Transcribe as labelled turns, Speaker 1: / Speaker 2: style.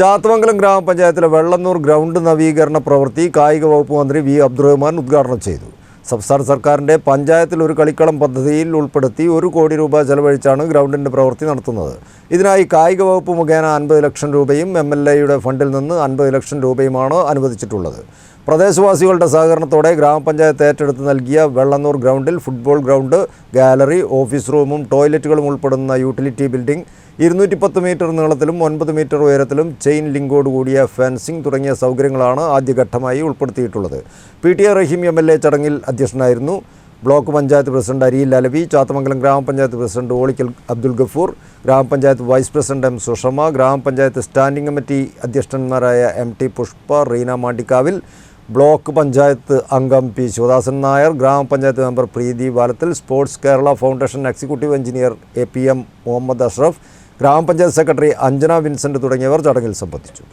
Speaker 1: ചാത്തമംഗലം ഗ്രാമപഞ്ചായത്തിലെ വെള്ളന്നൂർ ഗ്രൗണ്ട് നവീകരണ പ്രവൃത്തി കായിക വകുപ്പ് മന്ത്രി വി അബ്ദുറഹ്മാൻ ഉദ്ഘാടനം ചെയ്തു. സംസ്ഥാന സർക്കാരിന്റെ പഞ്ചായത്തിൽ ഒരു കളിക്കളം പദ്ധതിയിൽ ഉൾപ്പെടുത്തി ഒരു കോടി രൂപ ചെലവഴിച്ചാണ് ഗ്രൗണ്ടിന്റെ പ്രവൃത്തി നടത്തുന്നത്. ഇതിനായി കായിക വകുപ്പ് മുഖേന അൻപത് ലക്ഷം രൂപയും എം എൽ എയുടെ ഫണ്ടിൽ നിന്ന് അൻപത് ലക്ഷം രൂപയുമാണ് അനുവദിച്ചിട്ടുള്ളത്. പ്രദേശവാസികളുടെ സഹകരണത്തോടെ ഗ്രാമപഞ്ചായത്ത് ഏറ്റെടുത്ത് നൽകിയ വെള്ളന്നൂർ ഗ്രൗണ്ടിൽ ഫുട്ബോൾ ഗ്രൗണ്ട് ഗാലറി ഓഫീസ് റൂമും ടോയ്ലറ്റുകളും ഉൾപ്പെടുന്ന യൂട്ടിലിറ്റി ബിൽഡിംഗ് ഇരുന്നൂറ്റി പത്ത് മീറ്റർ നീളത്തിലും ഒൻപത് മീറ്റർ ഉയരത്തിലും ചെയിൻ ലിങ്കോട് കൂടിയ ഫെൻസിംഗ് തുടങ്ങിയ സൗകര്യങ്ങളാണ് ആദ്യഘട്ടമായി ഉൾപ്പെടുത്തിയിട്ടുള്ളത്. P T R Raheem M L A ചടങ്ങിൽ അധ്യക്ഷനായിരുന്നു. ബ്ലോക്ക് പഞ്ചായത്ത് പ്രസിഡന്റ് അരിയിൽ അലവി ചാത്തമംഗലം ഗ്രാമപഞ്ചായത്ത് പ്രസിഡന്റ് ഓളിക്കൽ അബ്ദുൽ ഗഫൂർ ഗ്രാമപഞ്ചായത്ത് വൈസ് പ്രസിഡന്റ് എം സുഷമ ഗ്രാമപഞ്ചായത്ത് standing committee അധ്യക്ഷന്മാരായ M T Pushpa Reena Mandikkavil block panchayat അംഗം പി ശിവദാസൻ നായർ ഗ്രാമപഞ്ചായത്ത് member Preethi Valathil sports Kerala foundation executive engineer A P M Muhammad Ashraf ഗ്രാമപഞ്ചായത്ത് secretary Anjana Vincent തുടങ്ങിയവർ ചടങ്ങിൽ സംബന്ധിച്ചു